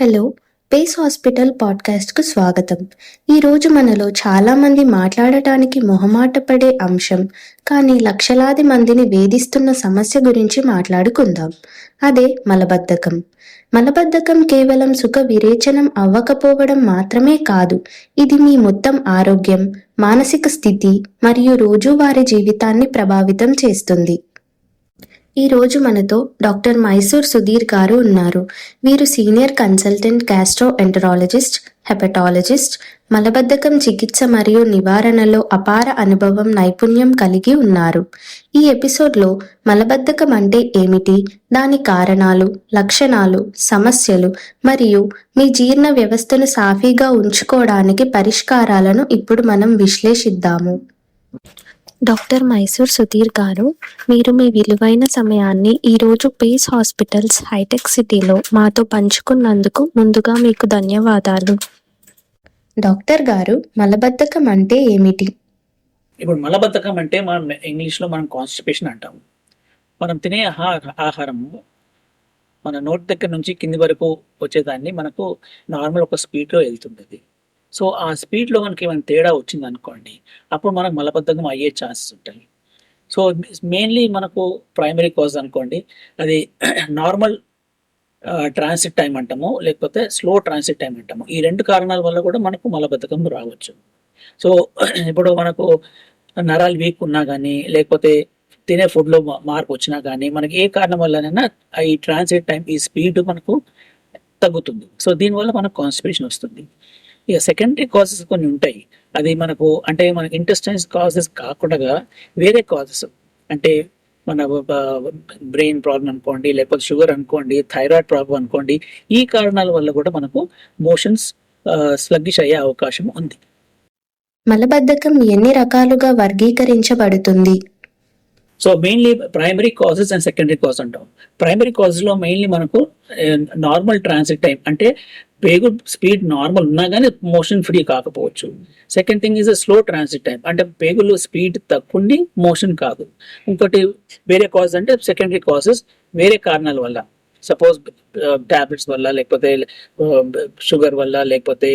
Hello Pace hospital పాడ్కాస్ట్కు స్వాగతం. ఈరోజు మనలో చాలామంది మాట్లాడటానికి మొహమాటపడే అంశం కానీ లక్షలాది మందిని వేధిస్తున్న సమస్య గురించి మాట్లాడుకుందాం. అదే మలబద్ధకం. మలబద్ధకం కేవలం సుఖ విరేచనం అవ్వకపోవడం మాత్రమే కాదు ఇది మీ మొత్తం ఆరోగ్యం మానసిక స్థితి మరియు రోజువారీ జీవితాన్ని ప్రభావితం చేస్తుంది. ఈ రోజు మనతో డాక్టర్ మైసూర్ సుధీర్ గారు ఉన్నారు. వీరు senior consultant gastroenterologist hepatologist మలబద్ధకం చికిత్స మరియు నివారణలో అపార అనుభవం నైపుణ్యం కలిగి ఉన్నారు. ఈ ఎపిసోడ్లో మలబద్ధకం అంటే ఏమిటి? దాని కారణాలు లక్షణాలు సమస్యలు మరియు మీ జీర్ణ వ్యవస్థను సాఫీగా ఉంచుకోవడానికి పరిష్కారాలను ఇప్పుడు మనం విశ్లేషిద్దాము. డాక్టర్ మైసూర్ సుధీర్ గారు మీరు మీ విలువైన సమయాన్ని ఈరోజు పేస్ హాస్పిటల్స్ హైటెక్ సిటీలో మాతో పంచుకున్నందుకు ముందుగా మీకు ధన్యవాదాలు. డాక్టర్ గారు మలబద్ధకం అంటే ఏమిటి? ఇప్పుడు మలబద్ధకం అంటే మనం ఇంగ్లీష్లో మనం కాన్స్టిపేషన్ అంటాం మనం తినే ఆహా ఆహారము మన నోటి దగ్గర నుంచి కింది వరకు వచ్చేదాన్ని మనకు నార్మల్ ఒక స్పీడ్లో వెళ్తుంది సో ఆ స్పీడ్లో మనకి ఏమైనా తేడా వచ్చింది అనుకోండి అప్పుడు మనకు మలబద్ధకం అయ్యే ఛాన్సెస్ ఉంటాయి. సో మెయిన్లీ మనకు ప్రైమరీ కాజ్ అనుకోండి అది నార్మల్ ట్రాన్సిట్ టైం అంటాము లేకపోతే స్లో ట్రాన్సిట్ టైం అంటాము. ఈ రెండు కారణాల వల్ల కూడా మనకు మలబద్ధకం రావచ్చు. సో ఇప్పుడు మనకు నరాలు వీక్ ఉన్నా కానీ లేకపోతే తినే ఫుడ్లో మార్పు వచ్చినా కానీ మనకి ఏ కారణం వల్లనైనా ఈ ట్రాన్సిట్ టైం ఈ స్పీడ్ మనకు తగ్గుతుంది. సో దీనివల్ల మనకు కాన్స్టిపేషన్ వస్తుంది. ఇక సెకండరీ కాజెస్ కొన్ని ఉంటాయి. అది మనకు అంటే మన ఇంటెస్టైన్స్ కాజెస్ కాకుండా వేరే కాజెస్ అంటే మన బ్రెయిన్ ప్రాబ్లం అనుకోండి లేకపోతే షుగర్ అనుకోండి థైరాయిడ్ ప్రాబ్లం అనుకోండి ఈ కారణాల వల్ల కూడా మనకు మోషన్స్ స్లగ్గిష్ అయ్యే అవకాశం ఉంది. మలబద్ధకం ఎన్ని రకాలుగా వర్గీకరించబడుతుంది? So mainly primary causes and secondary cause అంటాం. ప్రైమరీ కాజెస్లో మెయిన్లీ మనకు నార్మల్ ట్రాన్సిట్ టైం అంటే పేగు స్పీడ్ నార్మల్ ఉన్నా కానీ మోషన్ ఫ్రీ కాకపోవచ్చు. Second thing is a slow transit time అంటే పేగులో స్పీడ్ తక్కువండి మోషన్ కాదు. ఇంకోటి వేరే కాజ్ అంటే సెకండరీ కాజెస్ వేరే కారణాల వల్ల. సపోజ్ టాబ్లెట్స్ వల్ల లేకపోతే షుగర్ వల్ల లేకపోతే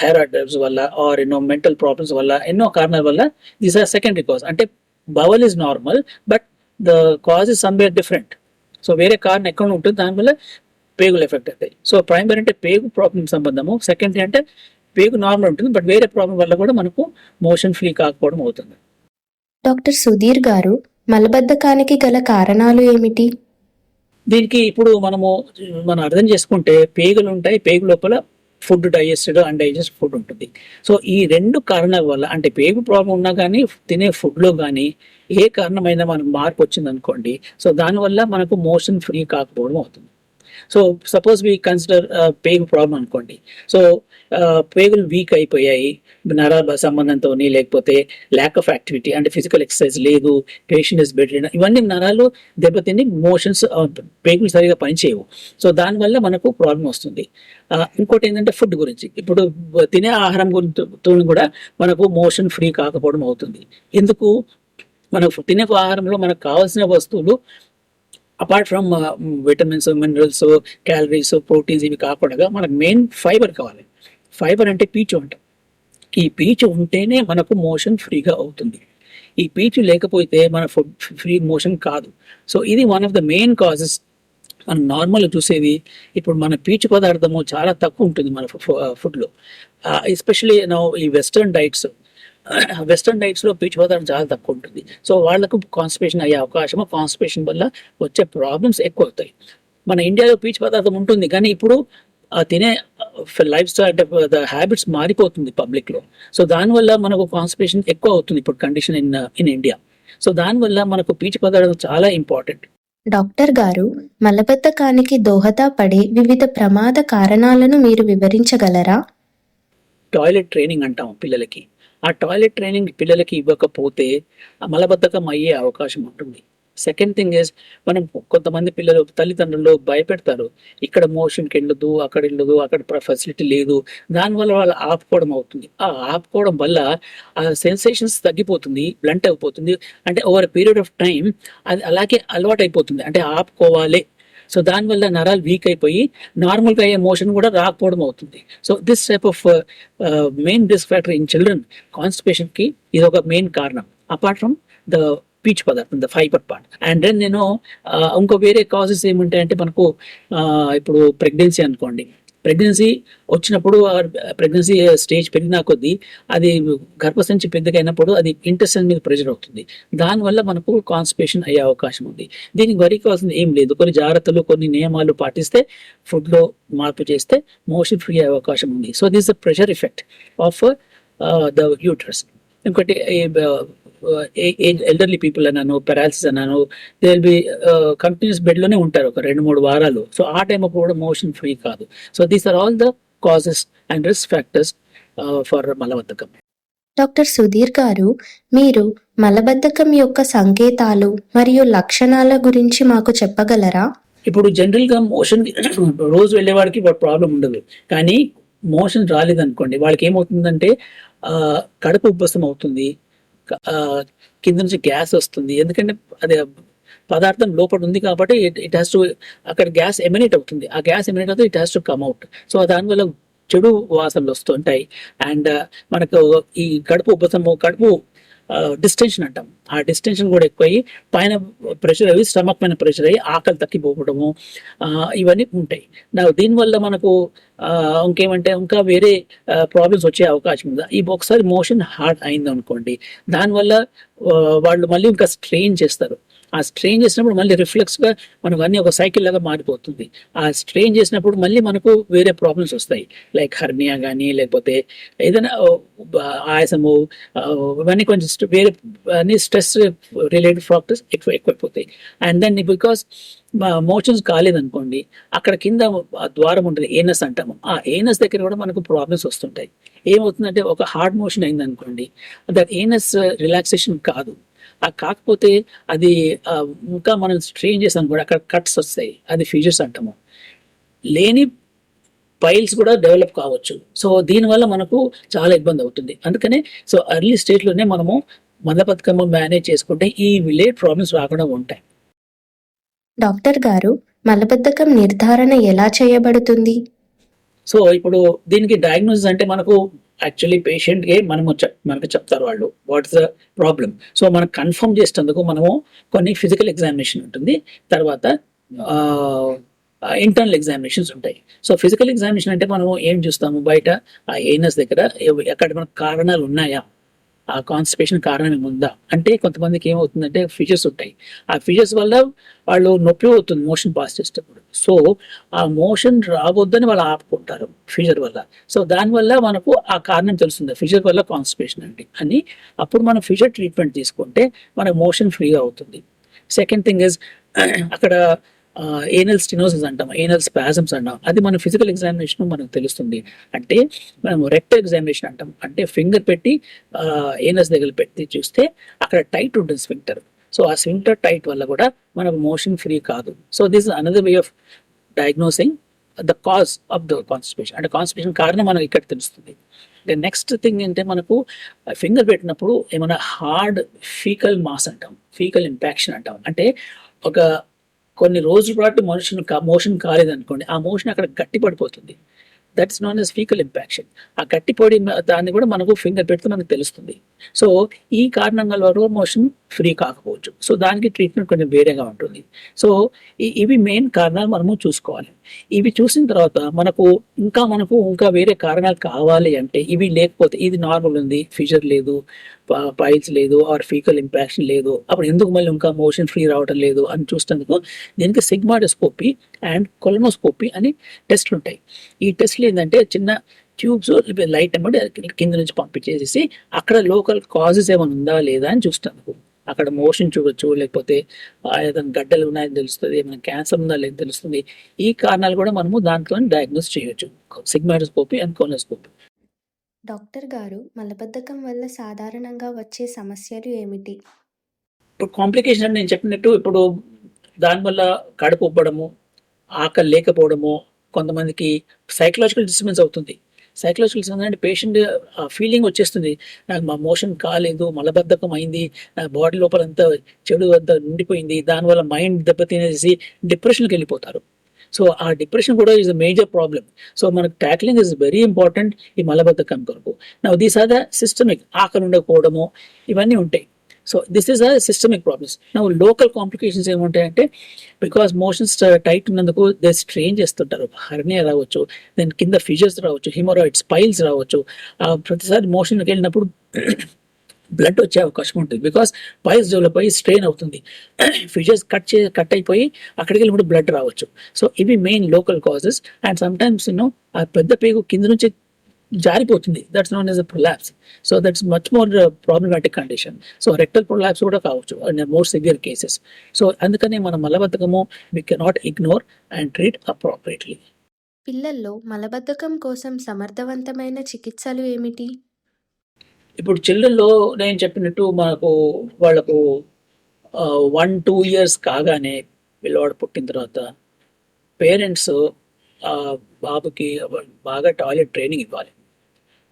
థైరాయిడ్ వల్ల ఆర్ ఎన్నో మెంటల్ ప్రాబ్లమ్స్ వల్ల ఎన్నో కారణాల వల్ల దీస్ ఆర్ సెకండరీ కాజ్ అంటే bowel is normal but the cause is somewhere different so వేరే కారణం ఎక్కడ ఉంటుంది దానివల్ల పేగులు ఎఫెక్ట్ అవుతాయి. సో ప్రైమరీ అంటే పేగు ప్రాబ్లం సంబంధము. సెకండరీ అంటే పేగు నార్మల్ ఉంటుంది బట్ వేరే ప్రాబ్లం వల్ల కూడా మనకు మోషన్ ఫ్రీ కాకపోవడం అవుతుంది. డాక్టర్ సుధీర్ గారు మలబద్ధకానికి గల కారణాలు ఏమిటి? దీనికి ఇప్పుడు మనము మనం అర్థం చేసుకుంటే పేగులు ఉంటాయి పేగు లోపల food digested and digest food ఉంటుంది. సో ఈ రెండు కారణాల వల్ల అంటే పేగు ప్రాబ్లం ఉన్నా కానీ తినే ఫుడ్లో కానీ ఏ కారణమైన మనకు మార్పు వచ్చింది అనుకోండి సో దానివల్ల మనకు మోషన్ ఫ్రీ కాకపోవడం అవుతుంది. సో సపోజ్ వీ కన్సిడర్ పేగు ప్రాబ్లం అనుకోండి. సో పేగులు వీక్ అయిపోయాయి. నరాల సంబంధంతో లేకపోతే ల్యాక్ ఆఫ్ యాక్టివిటీ అంటే ఫిజికల్ ఎక్సర్సైజ్ లేదు పేషెంట్ ఇస్ బెటర్ ఇవన్నీ నరాలు దెబ్బతిని మోషన్స్ పేగులు సరిగా పనిచేయవు. సో దానివల్ల మనకు ప్రాబ్లం వస్తుంది. ఇంకోటి ఏంటంటే ఫుడ్ గురించి. ఇప్పుడు తినే ఆహారం గురించి కూడా మనకు మోషన్ ఫ్రీ కాకపోవడం అవుతుంది. ఎందుకు? మనకు తినే ఆహారంలో మనకు కావాల్సిన వస్తువులు apart from vitamins minerals calories proteins ఇవి కాకుండా మనకు మెయిన్ ఫైబర్ కావాలి. ఫైబర్ అంటే పీచు అంట. ఈ పీచు ఉంటేనే మనకు మోషన్ ఫ్రీగా అవుతుంది. ఈ పీచు లేకపోతే మన ఫుడ్ ఫ్రీ మోషన్ కాదు. సో ఇది one of the main causes మనం నార్మల్ చూసేది ఇప్పుడు మన పీచు పదార్థము చాలా తక్కువ ఉంటుంది మన ఫుడ్లో. ఎస్పెషలీ ఈ వెస్టర్న్ డైట్స్ వెస్టర్న్ డైట్స్లో పీచు పదార్థం చాలా తక్కువ ఉంటుంది. సో వాళ్ళకు కాన్స్టిపేషన్ అయ్యే అవకాశం కాన్స్టిపేషన్ వల్ల వచ్చే ప్రాబ్లమ్స్ ఎక్కువ అవుతాయి. మన ఇండియాలో పీచు పదార్థం ఉంటుంది కానీ ఇప్పుడు తినే లైఫ్ స్టైల్ అంటే హ్యాబిట్స్ మారిపోతుంది పబ్లిక్లో సో దానివల్ల మనకు కాన్స్టిపేషన్ ఎక్కువ అవుతుంది ఇప్పుడు condition in in India so దానివల్ల మనకు పీచు పదార్థం చాలా ఇంపార్టెంట్ డాక్టర్ గారు మలబద్ధకానికి దోహదపడే వివిధ ప్రమాద కారణాలను మీరు వివరించగలరా? టాయిలెట్ ట్రైనింగ్ అంటాం పిల్లలకి. ఆ టాయిలెట్ ట్రైనింగ్ పిల్లలకి ఇవ్వకపోతే మలబద్ధకం అయ్యే అవకాశం ఉంటుంది. సెకండ్ థింగ్ ఇస్ మనం కొంతమంది పిల్లలు తల్లిదండ్రులు భయపెడతారు. ఇక్కడ మోషన్కి వెళ్ళదు అక్కడ వెళ్ళదు అక్కడ ఫెసిలిటీ లేదు. దానివల్ల వాళ్ళు ఆపుకోవడం అవుతుంది. ఆ ఆపుకోవడం వల్ల ఆ సెన్సేషన్స్ తగ్గిపోతుంది బ్లంట్ అయిపోతుంది. అంటే ఓవర్ పీరియడ్ ఆఫ్ టైం అది అలాగే అలవాటు అయిపోతుంది అంటే ఆపుకోవాలి. సో దానివల్ల నరాలు వీక్ అయిపోయి నార్మల్గా అయ్యే మోషన్ కూడా రాకపోవడం అవుతుంది. So this type of main risk factor in children కాన్స్టిపేషన్కి ఇది ఒక మెయిన్ కారణం. అపార్ట్ ఫ్రమ్ ద పీచ్ పదార్థం the fiber part and then నేను ఇంకో వేరే కాజెస్ ఏముంటాయంటే మనకు uh, ఇప్పుడు ప్రెగ్నెన్సీ అనుకోండి. ప్రెగ్నెన్సీ వచ్చినప్పుడు ప్రెగ్నెన్సీ స్టేజ్ పెరిగినా కొద్దీ అది గర్భసంచి పెద్దగైనప్పుడు అది ఇంటెస్టైన్ మీద ప్రెషర్ అవుతుంది. దానివల్ల మనకు కాన్స్టిపేషన్ అయ్యే అవకాశం ఉంది. దీనికి వరి కావాల్సింది ఏం లేదు. కొన్ని జాగ్రత్తలు కొన్ని నియమాలు పాటిస్తే ఫుడ్లో మార్పు చేస్తే మోషన్ ఫ్రీ అయ్యే అవకాశం ఉంది. So this the pressure effect of the uterus ఇంకోటి ఎల్డర్లీ పీపుల్ అన్నాను పెరాలసిస్ అన్నాను దే విల్ బి కంటిన్యూస్ బెడ్లోనే ఉంటారు ఒక రెండు మూడు వారాలు. సో ఆ టైం అప్పుడు కూడా మోషన్ ఫ్రీ కాదు. So these are all the causes and risk factors for మలబద్ధకం. డాక్టర్ సుధీర్ గారు మీరు మలబద్ధకం యొక్క సంకేతాలు మరియు లక్షణాల గురించి మాకు చెప్పగలరా? ఇప్పుడు జనరల్గా మోషన్ రోజు వెళ్ళే వాడికి ప్రాబ్లం ఉండదు. కానీ మోషన్ రాలేదనుకోండి వాళ్ళకి ఏమవుతుందంటే ఆ, కడుపు ఉబ్బసం అవుతుంది కింద నుంచి గ్యాస్ వస్తుంది. ఎందుకంటే అది పదార్థం లోపల ఉంది కాబట్టి ఇట్ హ్యాస్ టు అక్కడ గ్యాస్ ఎమినేట్ అవుతుంది. ఆ గ్యాస్ ఎమినేట్ అవుతుంది it has to come out so దానివల్ల చెడు వాసనలు వస్తుంటాయి. అండ్ మనకు ఈ కడుపు ఉబ్బసము కడుపు డిస్టెన్షన్ అంటాం. ఆ డిస్టెన్షన్ కూడా ఎక్కువయ్యి పైన ప్రెషర్ అయ్యి స్టమక్ పైన ప్రెషర్ అయ్యి ఆకలి తగ్గిపోవడము ఆ, ఇవన్నీ ఉంటాయి. నా దీనివల్ల మనకు ఆ, ఇంకేమంటే ఇంకా వేరే ప్రాబ్లమ్స్ వచ్చే అవకాశం ఉంది. ఈ ఒకసారి మోషన్ హార్డ్ అయింది అనుకోండి దానివల్ల వాళ్ళు మళ్ళీ ఇంకా స్ట్రెయిన్ చేస్తారు. ఆ స్ట్రెయిన్ చేసినప్పుడు మళ్ళీ రిఫ్లెక్స్గా మనకు అన్ని ఒక సైకిల్ లాగా మారిపోతుంది. ఆ స్ట్రెయిన్ చేసినప్పుడు మళ్ళీ మనకు వేరే ప్రాబ్లమ్స్ వస్తాయి. లైక్ హర్నియా కానీ లేకపోతే ఏదైనా ఆయాసము ఇవన్నీ కొంచెం వేరే అన్ని స్ట్రెస్ రిలేటెడ్ ఫ్యాక్టర్స్ ఎక్కువ ఎక్కువైపోతాయి. అండ్ దెన్ బికాస్ మోషన్స్ కాలేదనుకోండి అక్కడ కింద ద్వారం ఉంటుంది ఏనస్ అంటాము. ఆ ఏనస్ దగ్గర కూడా మనకు ప్రాబ్లమ్స్ వస్తుంటాయి. ఏమవుతుందంటే ఒక హార్డ్ మోషన్ అయిందనుకోండి దట్ ఏనస్ రిలాక్సేషన్ కాదు. కాకపోతే అది ఇంకా మనం స్ట్రెయిన్ చేసాం కూడా అక్కడ కట్స్ వస్తాయి. అది ఫీచర్స్ అంటాము. లేని పైల్స్ కూడా డెవలప్ కావచ్చు. సో దీనివల్ల మనకు చాలా ఇబ్బంది అవుతుంది. అందుకనే సో అర్లీ స్టేజ్లోనే మనము మలబద్ధకము మేనేజ్ చేసుకుంటే ఈ లేట్ ప్రాబ్లమ్స్ రాకుండా ఉంటాయి. డాక్టర్ గారు మలబద్ధకం నిర్ధారణ ఎలా చేయబడుతుంది? సో ఇప్పుడు దీనికి డయాగ్నోసిస్ అంటే మనకు యాక్చువల్లీ పేషెంట్కే మనము మనకు చెప్తారు వాళ్ళు వాట్స్ ద ప్రాబ్లం సో మనం కన్ఫర్మ్ చేసేందుకు మనము కొన్ని ఫిజికల్ ఎగ్జామినేషన్ ఉంటుంది తర్వాత ఇంటర్నల్ ఎగ్జామినేషన్స్ ఉంటాయి. సో ఫిజికల్ ఎగ్జామినేషన్ అంటే మనము ఏం చూస్తాము? బయట ఆ ఏనస్ దగ్గర ఎక్కడ మనకు కారణాలు ఉన్నాయా? ఆ కాన్స్టిపేషన్ కారణం ఉందా అంటే కొంతమందికి ఏమవుతుందంటే ఫిషర్స్ ఉంటాయి. ఆ ఫిషర్స్ వల్ల వాళ్ళు నొప్పి అవుతుంది మోషన్ పాస్ చేసేటప్పుడు. సో ఆ మోషన్ రావద్దని వాళ్ళు ఆపుకుంటారు ఫిషర్ వల్ల. సో దానివల్ల మనకు ఆ కారణం తెలుస్తుంది. ఫిషర్ వల్ల కాన్స్టిపేషన్ అండి అని. అప్పుడు మనం ఫిషర్ ట్రీట్మెంట్ తీసుకుంటే మన మోషన్ ఫ్రీగా అవుతుంది. సెకండ్ థింగ్ ఇస్ అక్కడ ఏనల్ స్టినోసిస్ అంటాం. ఏనల్ స్పాజమ్స్ అంటాం. అది మన ఫిజికల్ ఎగ్జామినేషన్ మనకు తెలుస్తుంది. అంటే మనం రెక్ట్ ఎగ్జామినేషన్ అంటాం. అంటే ఫింగర్ పెట్టి ఏనల్స్ దగ్గర పెట్టి చూస్తే అక్కడ టైట్ ఉంటుంది స్వింక్టర్ సో ఆ స్వింక్టర్ టైట్ వల్ల కూడా మనకు మోషన్ ఫ్రీ కాదు. So this another way of diagnosing the cause of the constipation అంటే కాన్స్టిపేషన్ కారణం మనకు ఇక్కడ తెలుస్తుంది. నెక్స్ట్ థింగ్ ఏంటంటే మనకు ఫింగర్ పెట్టినప్పుడు ఏమైనా హార్డ్ ఫీకల్ మాస్ అంటాం ఫీకల్ ఇంపాక్షన్ అంటాం. అంటే ఒక కొన్ని రోజుల పాటు మనుషులు మోషన్ కాలేదనుకోండి ఆ మోషన్ అక్కడ గట్టి పడిపోతుంది that's known as fecal impaction ఆ గట్టిపడి దాన్ని కూడా మనకు ఫింగర్ పెడితే మనకు తెలుస్తుంది. సో ఈ కారణంగా వరకు మోషన్ ఫ్రీ కాకపోవచ్చు. సో దానికి ట్రీట్మెంట్ కొంచెం వేరేగా ఉంటుంది. సో ఇవి మెయిన్ కారణాలు మనము చూసుకోవాలి. ఇవి చూసిన తర్వాత మనకు ఇంకా మనకు ఇంకా వేరే కారణాలు కావాలి అంటే ఇవి లేకపోతే ఇది నార్మల్ ఉంది ఫీచర్ లేదు పైల్స్ లేదు ఆర్ ఫీకల్ ఇంపాక్షన్ లేదు. అప్పుడు ఎందుకు మళ్ళీ ఇంకా మోషన్ ఫ్రీ రావడం లేదు అని చూసినందుకు దీనికి సిగ్మాడోస్కోపీ అండ్ కొలనోస్కోపీ అని టెస్ట్లు ఉంటాయి. ఈ టెస్ట్లు ఏంటంటే చిన్న ట్యూబ్స్ లైట్ అన్నమాట కింద నుంచి పంపించేసేసి అక్కడ లోకల్ కాజెస్ ఏమైనా ఉందా లేదా అని చూస్తాను అక్కడ మోషన్ చూడొచ్చు లేకపోతే ఆ ఏదైనా గడ్డలు ఉన్నాయని తెలుస్తుంది ఏమైనా క్యాన్సర్ ఉందా లేదని తెలుస్తుంది. ఈ కారణాలు కూడా మనము దాంట్లో డయాగ్నోస్ చేయొచ్చు. Sigmoidoscopy and కోనోస్కోపీ. డాక్టర్ గారు మలబద్ధకం వల్ల సాధారణంగా వచ్చే సమస్యలు ఏమిటి? ఇప్పుడు కాంప్లికేషన్ అని నేను చెప్పినట్టు ఇప్పుడు దానివల్ల కడుపు ఉబ్బడము ఆకలి లేకపోవడము కొంతమందికి సైకలాజికల్ డిస్టర్బెన్స్ అవుతుంది. సైకలాజికల్ అంటే పేషెంట్ ఆ ఫీలింగ్ వచ్చేస్తుంది. నాకు మా మోషన్ కాలేదు మలబద్ధకం అయింది నా బాడీ లోపల అంతా చెడు అంతా నిండిపోయింది దానివల్ల మైండ్ దెబ్బతినేసి డిప్రెషన్కి వెళ్ళిపోతారు. సో ఆ డిప్రెషన్ కూడా is a major problem so మనకు ట్యాక్లింగ్ ఇస్ వెరీ ఇంపార్టెంట్ ఈ మలబద్ధకం కొరకు. నా దీస్ ఆర్ ద సిస్టమిక్ ఆకలి ఉండకపోవడము ఇవన్నీ ఉంటాయి. So this is a systemic problems నా లోకల్ కాంప్లికేషన్స్ ఏముంటాయంటే బికాస్ మోషన్స్ టైట్ ఉన్నందుకు దే స్ట్రెయిన్ చేస్తుంటారు. హర్నియా రావచ్చు దెన్ కింద ఫిజర్స్ రావచ్చు హిమోరాయిడ్స్ స్పైల్స్ రావచ్చు. ప్రతిసారి మోషన్కి వెళ్ళినప్పుడు బ్లడ్ వచ్చే అవకాశం ఉంటుంది. బికాస్ పైల్స్ డెవలప్ అయ్యి స్ట్రెయిన్ అవుతుంది. ఫిషర్స్ కట్ చే కట్ అయిపోయి అక్కడికి వెళ్ళి కూడా బ్లడ్ రావచ్చు. సో ఇవి main local causes and sometimes you know ఆ పెద్ద పేగు కింద నుంచి జారిపోతుంది. That's known as a prolapse so that's much more problematic condition so rectal prolapse కూడా కావచ్చు and more severe cases so అందుకనే మన మలబద్ధకము we cannot ignore and treat appropriately పిల్లల్లో మలబద్ధకం కోసం సమర్థవంతమైన చికిత్సలు ఏమిటి? ఇప్పుడు చిల్డ్రన్లో నేను చెప్పినట్టు మనకు వాళ్ళకు వన్ టూ ఇయర్స్ కాగానే పిల్లవాడు పుట్టిన తర్వాత పేరెంట్స్ బాబుకి బాగా టాయిలెట్ ట్రైనింగ్ ఇవ్వాలి.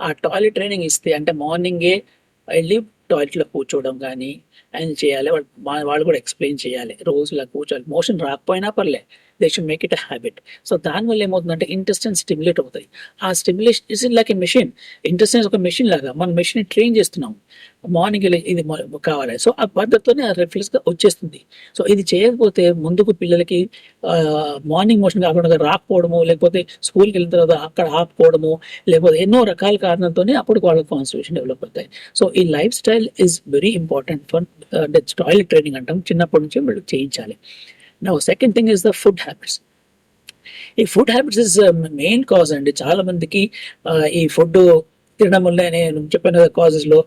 ఆ టాయిలెట్ ట్రైనింగ్ ఇస్తే అంటే మార్నింగే వెళ్ళి టాయిలెట్లో కూర్చోవడం కానీ ఆయన చేయాలి. వాళ్ళు వాళ్ళు కూడా ఎక్స్ప్లెయిన్ చేయాలి. రోజు ఇలా కూర్చోవాలి. మోషన్ రాకపోయినా పర్లే. They should make it a habit so దానివల్ల ఏమవుతుందంటే ఇంటెస్టైన్ స్టిమ్యులేట్ అవుతాయి. ఆ stimulation is like a machine intestines ఒక మెషిన్ లాగా. మనం మెషిన్ ట్రైన్ చేస్తున్నాం. మార్నింగ్ ఇది కావాలి. సో ఆ పద్ధతితోనే ఆ రిఫ్లెక్స్గా వచ్చేస్తుంది. సో ఇది చేయకపోతే ముందుకు పిల్లలకి మార్నింగ్ మోషన్ కాకుండా రాకపోవడము లేకపోతే స్కూల్కి వెళ్ళిన తర్వాత అక్కడ ఆపుకోవడము లేకపోతే ఎన్నో రకాల కారణంతోనే అప్పుడు వాళ్ళకి కాన్స్టిట్యూషన్ డెవలప్ అవుతాయి. సో ఈ lifestyle is very important for toilet training అంటాం. చిన్నప్పటి నుంచి వీళ్ళు చేయించాలి. నా second thing is the food habits ఈ food habits is main cause అండి. చాలా మందికి ఈ ఫుడ్ తినడం వల్ల నేను చెప్పిన కాజెస్లో లో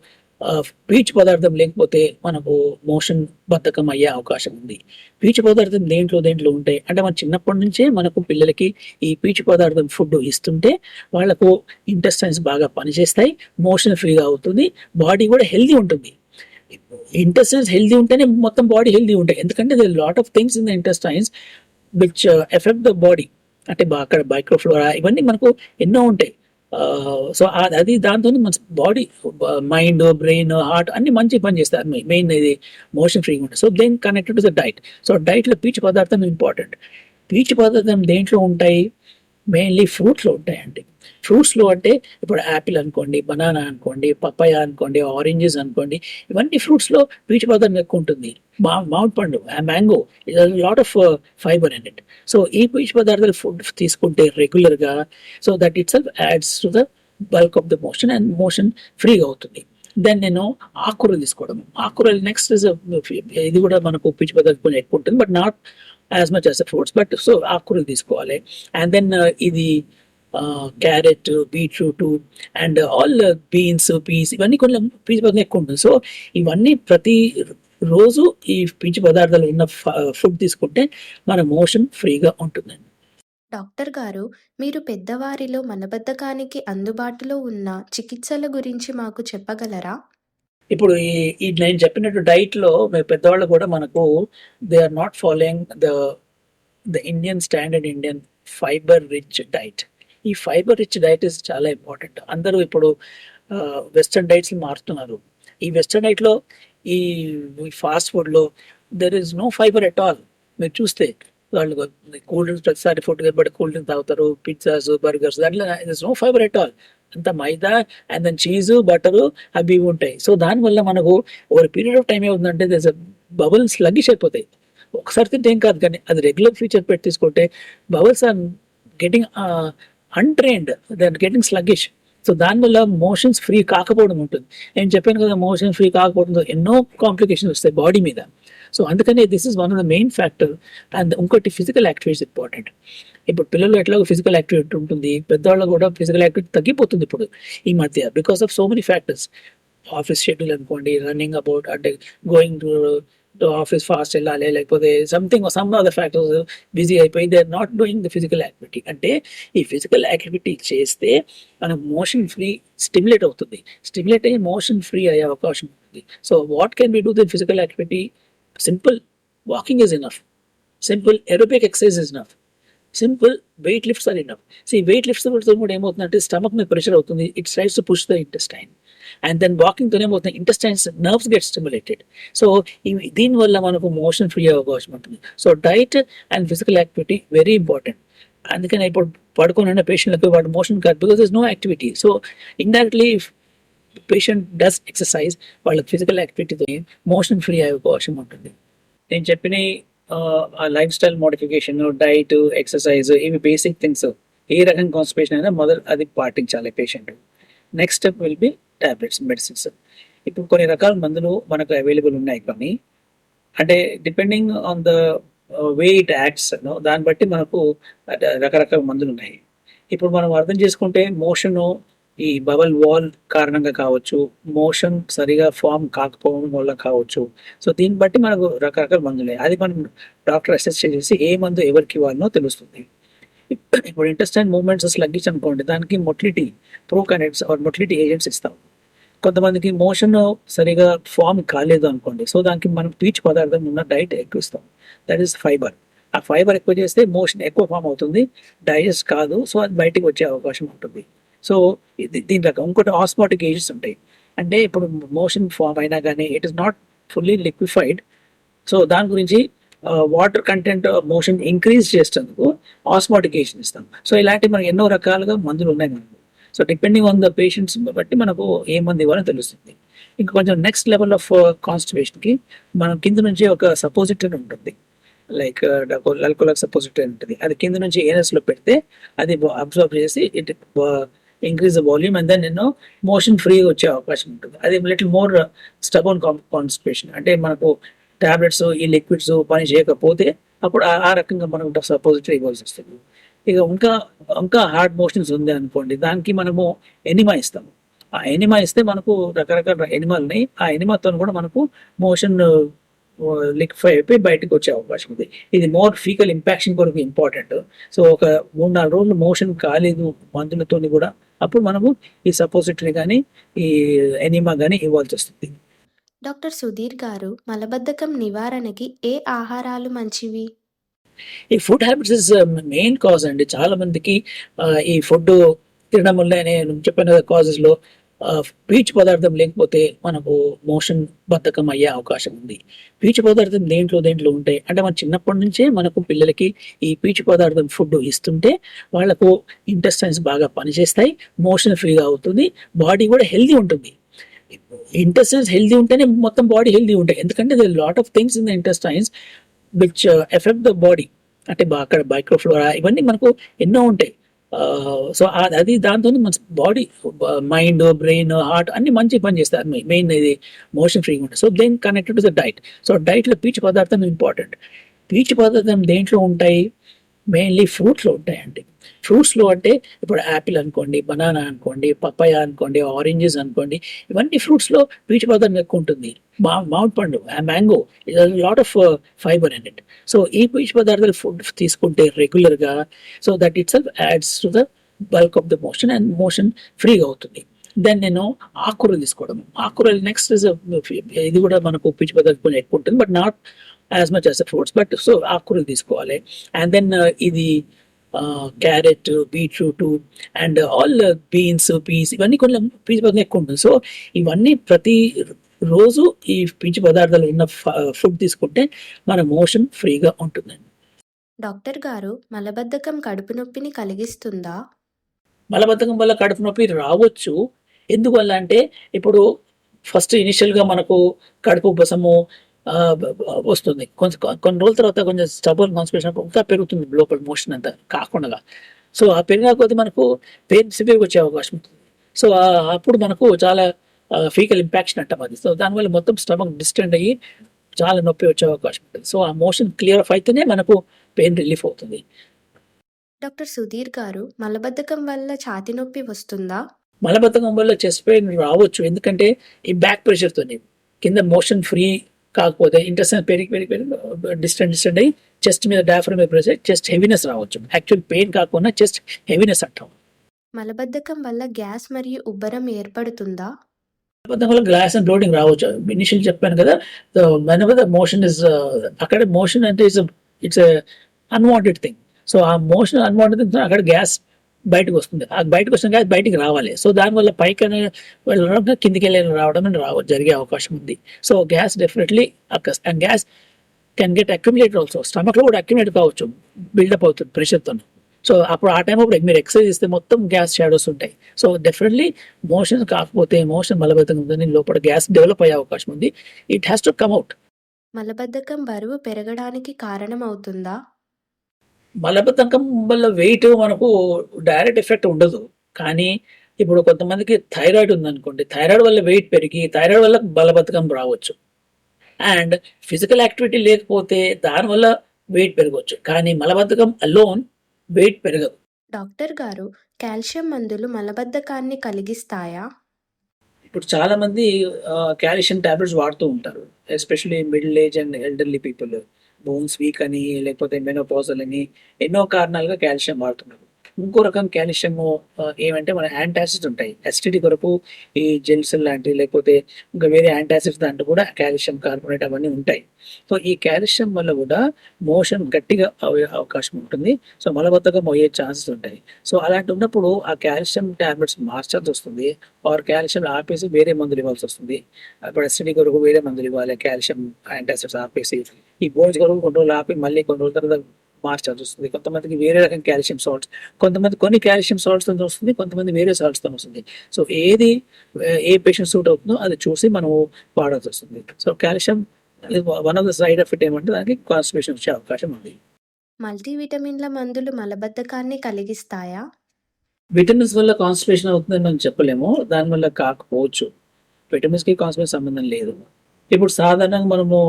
పీచు పదార్థం లేకపోతే మనకు మోషన్ బద్ధకం అయ్యే అవకాశం ఉంది. పీచు పదార్థం దేంట్లో దేంట్లో ఉంటాయి అంటే మన చిన్నప్పటి నుంచే మనకు పిల్లలకి ఈ పీచు పదార్థం ఫుడ్ ఇస్తుంటే వాళ్ళకు ఇంటెస్టైన్స్ బాగా పనిచేస్తాయి మోషన్ ఫ్రీగా అవుతుంది బాడీ కూడా హెల్దీ ఉంటుంది. ఇంటెస్టైన్స్ హెల్దీ ఉంటేనే మొత్తం బాడీ హెల్దీ ఉంటాయి. ఎందుకంటే they lot of things in the intestines which effect the body అంటే అక్కడ మైక్రోఫ్లోరా ఇవన్నీ మనకు ఎన్నో ఉంటాయి. సో అది దాంతో మన బాడీ మైండ్ బ్రెయిన్ హార్ట్ అన్ని మంచి పని చేస్తారు మెయిన్ ఇది మోషన్ ఫ్రీగా ఉంటుంది. సో దేని connected to the diet so డైట్లో పీచు పదార్థం ఇంపార్టెంట్ పీచు పదార్థం దేంట్లో ఉంటాయి? మెయిన్లీ ఫ్రూట్స్లో ఉంటాయండి. ఫ్రూట్స్లో అంటే ఇప్పుడు యాపిల్ అనుకోండి బనానా అనుకోండి పపాయ అనుకోండి ఆరెంజెస్ అనుకోండి ఇవన్నీ ఫ్రూట్స్లో పీచు పదార్థం ఎక్కువ ఉంటుంది. మా మామిడి పండు mango lot of fiber and it so ఈ పీచు పదార్థాలు ఫుడ్ తీసుకుంటే రెగ్యులర్గా so that itself adds to the bulk of the motion and motion ఫ్రీగా అవుతుంది. దెన్ నేను ఆకుకూరలు తీసుకోవడం. ఆకుకూరలు నెక్స్ట్ ఇది కూడా మనకు పీచు పదార్థం కొంచెం ఎక్కువ ఉంటుంది but not as much as fruits but so ఆకుకూరలు తీసుకోవాలి. అండ్ దెన్ uh, ఇది carrot beetroot and all beans peas ఇవన్నీ కొంచెం పీచు పదార్థం ఎక్కువ ఉంటుంది. సో ఇవన్నీ ప్రతి రోజు ఈ పీచు పదార్థాలు ఉన్న ఫుడ్ uh, తీసుకుంటే మన మోషన్ ఫ్రీగా ఉంటుందండి డాక్టర్ గారు మీరు పెద్దవారిలో మలబద్ధకానికి అందుబాటులో ఉన్న చికిత్సల గురించి మాకు చెప్పగలరా? ఇప్పుడు ఈ ఈ నేను చెప్పినట్టు డైట్లో మేము పెద్దవాళ్ళు కూడా మనకు they are not following the the Indian standard Indian fiber rich diet ఈ ఫైబర్ రిచ్ డైట్ ఇస్ చాలా ఇంపార్టెంట్ అందరూ ఇప్పుడు వెస్టర్న్ డైట్స్ మారుతున్నారు. ఈ వెస్టర్న్ డైట్లో ఈ ఫాస్ట్ ఫుడ్లో there is no fiber at all మీరు చూస్తే వాళ్ళు కూల్ డ్రింక్స్ ప్రతిసారి ఫుడ్ బట్ కూల్ డ్రింక్ తాగుతారు పిజ్జాస్ బర్గర్స్ దాంట్లో నో ఫైబర్ ఎట్ ఆల్ అంత maida and then cheese butter అవి ఇవి ఉంటాయి. సో దానివల్ల మనకు ఒక పీరియడ్ ఆఫ్ టైం ఏముందంటే దస్ బబుల్స్ స్లగ్గిష్ అయిపోతాయి. ఒకసారి తింటే ఏం కాదు కానీ అది రెగ్యులర్ ఫీచర్ పెట్టి తీసుకుంటే bowels are getting untrained they are getting sluggish so దానివల్ల మోషన్స్ ఫ్రీ కాకపోవడం ఉంటుంది. నేను చెప్పాను కదా మోషన్ ఫ్రీ కాకపోవడంతో ఎన్నో కాంప్లికేషన్స్ వస్తాయి బాడీ మీద. సో అందుకనే this is one of the main factor and ఇంకోటి ఫిజికల్ యాక్టివిటీస్ ఇంపార్టెంట్ ఇప్పుడు పిల్లలు ఎట్లాగో ఫిజికల్ యాక్టివిటీ ఉంటుంది పెద్దవాళ్ళు కూడా ఫిజికల్ యాక్టివిటీ తగ్గిపోతుంది ఇప్పుడు ఈ మధ్య because of so many factors office schedule అనుకోండి రన్నింగ్ అబౌట్ అంటే going to to office fast వెళ్ళాలి లేకపోతే something some other factors busy అయిపోయి they are not doing the physical activity అంటే ఈ ఫిజికల్ యాక్టివిటీ చేస్తే మనం మోషన్ ఫ్రీ స్టిమ్యులేట్ అవుతుంది. స్టిమ్యులేట్ అయ్యి మోషన్ ఫ్రీ అయ్యే అవకాశం ఉంటుంది. So what can be do the physical activity simple walking is enough simple aerobic exercise is enough simple weight lifts are enough so ఈ weight lifts కూడా ఏమవుతుందంటే stomach మీద pressure అవుతుంది. It tries to push the intestine and then వాకింగ్తో ఏమవుతుంది? Intestines nerves get stimulated so ఇవి దీనివల్ల మనకు motion free అవకాశం ఉంటుంది. So diet and physical activity very important అందుకని ఇప్పుడు పడుకొని ఉన్న పేషెంట్లకు వాడు మోషన్ కాదు. Because is no activity so indirectly patient does exercise వాళ్ళ ఫిజికల్ యాక్టివిటీతో మోషన్ ఫ్రీ అయ్యే అవకాశం ఉంటుంది. నేను చెప్పిన lifestyle modification diet exercise ఇవి బేసిక్ థింగ్స్ ఏ రకం కాన్స్టిపేషన్ అయినా మొదలు అది పాటించాలి patient next step will be tablets medicines ఇప్పుడు కొన్ని రకాల మందులు మనకు అవైలబుల్ ఉన్నాయి కానీ అంటే depending on the way it acts దాన్ని బట్టి మనకు రకరకాల మందులు ఉన్నాయి. ఇప్పుడు మనం అర్థం చేసుకుంటే మోషను ఈ బబల్ వాల్ కారణంగా కావచ్చు మోషన్ సరిగా ఫామ్ కాకపోవడం వల్ల కావచ్చు. సో దీన్ని బట్టి మనకు రకరకాల మందులు. అది మనం డాక్టర్ అసెస్ చేసి ఏ మందు ఎవరికి ఇవ్వాలనో తెలుస్తుంది. ఇప్పుడు ఇంటెస్టైన్ మూమెంట్స్ స్లగ్గిష్ అనుకోండి దానికి motility prokinetics or motility agents ఇస్తాం. కొంతమందికి మోషన్ సరిగా ఫామ్ కాలేదు అనుకోండి సో దానికి మనం పీచు పదార్థం ఉన్న డైట్ ఎక్కువ ఇస్తాం. దట్ ఈస్ ఫైబర్ ఆ ఫైబర్ ఎక్కువ చేస్తే మోషన్ ఎక్కువ ఫామ్ అవుతుంది డైజెస్ట్ కాదు సో అది బయటికి వచ్చే అవకాశం ఉంటుంది. సో దీని రకం. ఇంకోటి ఆస్మాటిక్ ఏజెస్ ఉంటాయి. అంటే ఇప్పుడు మోషన్ ఫామ్ అయినా కానీ it is not fully liquefied so దాని గురించి వాటర్ కంటెంట్ మోషన్ ఇంక్రీజ్ చేసేందుకు ఆస్మాటికేషన్ ఇస్తాం. సో ఇలాంటి మనకి ఎన్నో రకాలుగా మందులు ఉన్నాయి మనకు. So depending on the patients బట్టి మనకు ఏ మంది ఇవ్వాలని తెలుస్తుంది. ఇంకా కొంచెం నెక్స్ట్ లెవెల్ ఆఫ్ కాన్స్టిపేషన్కి మనం కింద నుంచి ఒక సపోజిటరీ ఉంటుంది. లైక్ లల్కోలక్ సపోజిటరీ ఉంటుంది. అది కింద నుంచి ఏనస్లో పెడితే అది అబ్జర్వ్ చేసి it increase the volume and then ఎన్నో మోషన్ ఫ్రీగా వచ్చే అవకాశం ఉంటుంది. అది లిటిల్ మోర్ స్టబోన్ కాన్స్టిపేషన్ అంటే మనకు టాబ్లెట్స్ ఈ లిక్విడ్స్ పని చేయకపోతే అప్పుడు ఆ- రకంగా మనం సపోజిటరీ ఇవ్వాల్సి వస్తుంది. ఇక ఇంకా ఇంకా హార్డ్ మోషన్స్ ఉంది అనుకోండి దానికి మనము ఎనిమా ఇస్తాము. ఆ ఎనిమా ఇస్తే మనకు రకరకాల ఎనిమల్ని ఆ ఎనిమాతో కూడా మనకు మోషన్ లిక్ఫై అయిపోయి బయటకు వచ్చే అవకాశం ఉంది. ఇది మోర్ ఫీకల్ ఇంపాక్షన్ కొరకు ఇంపార్టెంట్ సో ఒక మూడు నాలుగు రోజులు మోషన్ కాలేదు మందులతో కూడా అప్పుడు మనము ఈ సపోజిటరీ కానీ ఈ ఎనిమా కానీ ఇవ్వాల్సి వస్తుంది. డాక్టర్ సుధీర్ గారు మలబద్ధకం నివారణకి ఏ ఆహారాలు మంచివి? ఈ food habits is main cause అండి. చాలా మందికి ఈ ఫుడ్ తినడం వల్ల నేను చెప్పిన కాజెస్లో పీచు పదార్థం లేకపోతే మనకు మోషన్ బద్ధకం అయ్యే అవకాశం ఉంది. పీచు పదార్థం దేంట్లో దేంట్లో ఉంటాయి అంటే మన చిన్నప్పటి నుంచే మనకు పిల్లలకి ఈ పీచు పదార్థం ఫుడ్ ఇస్తుంటే వాళ్ళకు ఇంటెస్టైన్స్ బాగా పనిచేస్తాయి మోషన్ ఫ్రీగా అవుతుంది బాడీ కూడా హెల్దీ ఉంటుంది. ఇంటెస్టైన్స్ హెల్దీ ఉంటేనే మొత్తం బాడీ హెల్దీ ఉంటాయి. ఎందుకంటే lot of things in the intestines which effect the body అంటే అక్కడ మైక్రోఫ్లోరా ఇవన్నీ మనకు ఎన్నో ఉంటాయి. Uh, సో అది దాంతో మన బాడీ మైండ్ బ్రెయిన్ హార్ట్ అన్ని మంచి పని చేస్తారు మెయిన్ ఇది మోషన్ ఫ్రీగా ఉంటుంది. So then connected to the diet so డైట్లో పీచు పదార్థం ఇంపార్టెంట్ పీచు పదార్థం దేంట్లో ఉంటాయి? మెయిన్లీ ఫ్రూట్స్లో ఉంటాయండి. ఫ్రూట్స్లో అంటే ఇప్పుడు యాపిల్ అనుకోండి బనానా అనుకోండి పపాయ అనుకోండి ఆరెంజెస్ అనుకోండి ఇవన్నీ ఫ్రూట్స్లో పీచు పదార్థం ఎక్కువ ఉంటుంది. మా మామిడి పండు mango lot of fiber and it so ఈ పీచు పదార్థాలు ఫుడ్ తీసుకుంటే రెగ్యులర్గా so that itself adds to the bulk of the motion and motion ఫ్రీగా అవుతుంది. దెన్ నేను ఆకుకూరలు తీసుకోవడం. ఆకుకూరలు నెక్స్ట్ ఇది కూడా మనకు పీచు పదార్థం కొంచెం ఎక్కువ ఉంటుంది but not as much as fruits but so ఆకుకూరలు తీసుకోవాలి అండ్ దెన్ ఇది carrot beetroot and all beans peas ఇవన్నీ కొంచెం పీచు పదార్థం ఎక్కువ ఉంటుంది సో ఇవన్నీ ప్రతి రోజు ఈ పీచు పదార్థాలు ఉన్న ఫుడ్ తీసుకుంటే మన మోషన్ ఫ్రీగా ఉంటుందండి డాక్టర్ గారు మలబద్ధకం కడుపు నొప్పిని కలిగిస్తుందా? మలబద్ధకం వల్ల కడుపు నొప్పి రావచ్చు. ఎందువల్ల అంటే ఇప్పుడు ఫస్ట్ ఇనిషియల్గా మనకు కడుపు ఉపశము వస్తుంది. కొంచెం కొన్ని రోజుల తర్వాత కొంచెం స్టబల్ కాన్స్పిరేషన్ ఇంకా పెరుగుతుంది లోపల మోషన్ అంతా కాకుండా. సో ఆ పెరిగిన కొద్దీ మనకు పెయిన్ సివియర్గా వచ్చే అవకాశం ఉంటుంది. సో అప్పుడు మనకు చాలా ఫీకల్ ఇంపాక్షన్ అంటాం అది. సో దానివల్ల మొత్తం స్టమక్ డిస్టెండ్ అయ్యి చాలా నొప్పి వచ్చే అవకాశం ఉంటుంది. సో ఆ మోషన్ క్లియర్ ఆఫ్ అయితేనే మనకు పెయిన్ రిలీఫ్ అవుతుంది. డాక్టర్ సుధీర్ గారు మలబద్ధకం వల్ల ఛాతి నొప్పి వస్తుందా? మలబద్ధకం వల్ల చెస్ట్ పెయిన్ రావచ్చు. ఎందుకంటే ఈ బ్యాక్ ప్రెషర్తో కింద మోషన్ ఫ్రీ కాకపోతే ఇంటర్సెన్ పెరిగి పెరిగి పెరిగి డిస్టెంట్ డిస్టెంట్ అయ్యి చెస్ట్ మీద డయాఫ్రమ్ మీద ప్రెషర్ చెస్ట్ హెవీనెస్ రావచ్చు. యాక్చువల్ పెయిన్ కాకుండా చెస్ట్ హెవీనెస్ అంటాం. మలబద్ధకం వల్ల గ్యాస్ మరియు ఉబ్బరం ఏర్పడుతుందా? మలబద్ధకం వల్ల గ్లాస్ అండ్ బ్లోటింగ్ రావచ్చు. ఇనిషియల్ చెప్పాను కదా ద మోషన్ ఇస్ అక్కడ మోషన్ అంటే it's it's unwanted thing so ఆ మోషన్ అన్వాంటెడ్ అక్కడ గ్యాస్ బయటకు వస్తుంది. ఆ బయటకు వస్తుంది కాదు బయటికి రావాలి. సో దానివల్ల పైకి వెళ్ళడం కిందికి వెళ్ళి రావడం అని రావ జరిగే అవకాశం ఉంది. So gas definitely and gas can get accumulated also స్టమక్లో కూడా అక్యుమిలేట్ కావచ్చు. బిల్డప్ అవుతుంది ప్రెషర్తో సో అప్పుడు ఆ టైం అప్పుడు మీరు ఎక్సర్సైజ్ చేస్తే మొత్తం గ్యాస్ షాడోస్ ఉంటాయి. సో డెఫినెట్లీ మోషన్ కాకపోతే మోషన్ మలబద్ధకం ఉందని లోపల గ్యాస్ డెవలప్ అయ్యే అవకాశం ఉంది. It has to come out మలబద్ధకం బరువు పెరగడానికి కారణం అవుతుందా మలబద్ధకం వల్ల వెయిట్ మనకు డైరెక్ట్ ఎఫెక్ట్ ఉండదు. కానీ ఇప్పుడు కొంతమందికి థైరాయిడ్ ఉందనుకోండి థైరాయిడ్ వల్ల వెయిట్ పెరిగి థైరాయిడ్ వల్ల బలబద్ధకం రావచ్చు. అండ్ ఫిజికల్ యాక్టివిటీ లేకపోతే దానివల్ల వెయిట్ పెరగవచ్చు కానీ మలబద్ధకం అలోన్ వెయిట్ పెరగదు. డాక్టర్ గారు కాల్షియం మందులు మలబద్ధకాన్ని కలిగిస్తాయా? ఇప్పుడు చాలా మంది కాల్షియం టాబ్లెట్స్ వాడుతూ ఉంటారు. Especially middle age and elderly people. Bones weak అని లేకపోతే మెనోపాజల్ అని ఎన్నో కారణాలుగా కాల్షియం వాడుతున్నారు ఇంకో రకం కాల్షియం ఏమంటే మన యాంటాసిడ్స్ ఉంటాయి. ఎస్టిడి కొరకు ఈ జెల్స్ లాంటివి లేకపోతే ఇంకా వేరే యాంటాసిడ్స్ దాంట్లో కూడా కాల్షియం కార్బోనేట్ అవన్నీ ఉంటాయి. సో ఈ కాల్షియం వల్ల కూడా మోషన్ గట్టిగా అయ్యే అవకాశం ఉంటుంది. సో మలబద్ధకం అయ్యే ఛాన్సెస్ ఉంటాయి. సో అలాంటి ఉన్నప్పుడు ఆ కాల్షియం టాబ్లెట్స్ మార్చాల్సి వస్తుంది. ఆర్ కాల్షియం ఆపేసి వేరే మందులు ఇవ్వాల్సి వస్తుంది. అప్పుడు ఎస్టిడి కొరకు వేరే మందులు ఇవ్వాలి కాల్షియం యాంటాసిడ్స్ ఆపేసి. ఈ బోన్స్ కొరకు కొన్ని రోజులు ఆపి మళ్ళీ కొన్ని రోజుల తర్వాత మార్చాల్సి వస్తుంది. కొంతమందికి వేరే రకం కాల్షియం సాల్ట్స్ కొంతమంది కొన్ని కాల్షియం సాల్ట్స్తో వస్తుంది కొంతమంది వేరే సాల్ట్స్తో వస్తుంది. సో ఏది ఏ పేషెంట్ సూట్ అవుతుందో అది చూసి మనం వాడాల్సి వస్తుంది. So calcium one of the side effect ఏమంటే దానికి కాన్స్టిపేషన్ వచ్చే అవకాశం ఉంది. మల్టీవిటమిన్ల మందులు మలబద్ధకాన్ని కలిగిస్తాయా? విటమిన్స్ వల్ల కాన్స్టిపేషన్ అవుతుందని మనం చెప్పలేము. దానివల్ల కాకపోవచ్చు. విటమిన్స్కి కాన్స్టిపేషన్ సంబంధం లేదు. ఇప్పుడు సాధారణంగా మనము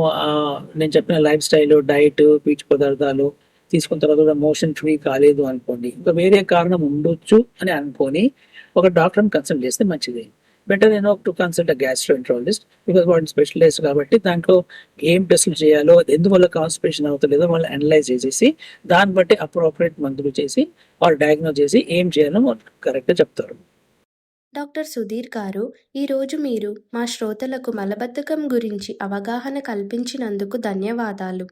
నేను చెప్పిన లైఫ్ స్టైల్ డైట్ పీచు పదార్థాలు తీసుకున్న తర్వాత కూడా మోషన్ ఫ్రీ కాలేదు అనుకోండి. ఇంకా వేరే కారణం ఉండొచ్చు అని అనుకొని ఒక డాక్టర్ని కన్సల్ట్ చేస్తే మంచిది. బెటర్ నేను to consult a gastroenterologist because వాడిని స్పెషలైజ్ కాబట్టి దాంట్లో ఏం టెస్టులు చేయాలో ఎందువల్ల కాన్స్పిరేషన్ అవుతలేదో వాళ్ళు అనలైజ్ చేసేసి దాన్ని బట్టి అప్రోప్రియేట్ మందులు చేసి వాళ్ళు డయాగ్నోస్ చేసి ఏం చేయాలో కరెక్ట్గా చెప్తారు. డాక్టర్ సుధీర్ గారు ఈరోజు మీరు మా శ్రోతలకు మలబద్ధకం గురించి అవగాహన కల్పించినందుకు ధన్యవాదాలు.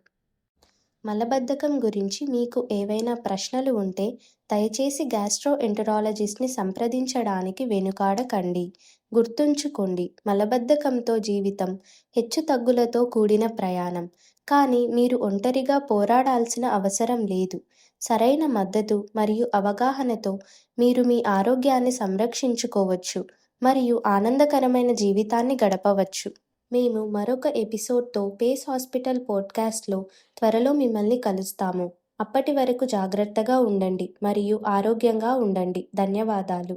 మలబద్ధకం గురించి మీకు ఏవైనా ప్రశ్నలు ఉంటే దయచేసి గ్యాస్ట్రో ఎంటరాలజిస్ట్ని సంప్రదించడానికి వెనుకాడకండి. గుర్తుంచుకోండి మలబద్ధకంతో జీవితం హెచ్చు తగ్గులతో కూడిన ప్రయాణం. కానీ మీరు ఒంటరిగా పోరాడాల్సిన అవసరం లేదు. సరైన మద్దతు మరియు అవగాహనతో మీరు మీ ఆరోగ్యాన్ని సంరక్షించుకోవచ్చు మరియు ఆనందకరమైన జీవితాన్ని గడపవచ్చు. మేము మరొక ఎపిసోడ్తో పేస్ హాస్పిటల్ పోడ్కాస్ట్లో త్వరలో మిమ్మల్ని కలుస్తాము. అప్పటి వరకు జాగ్రత్తగా ఉండండి మరియు ఆరోగ్యంగా ఉండండి. ధన్యవాదాలు.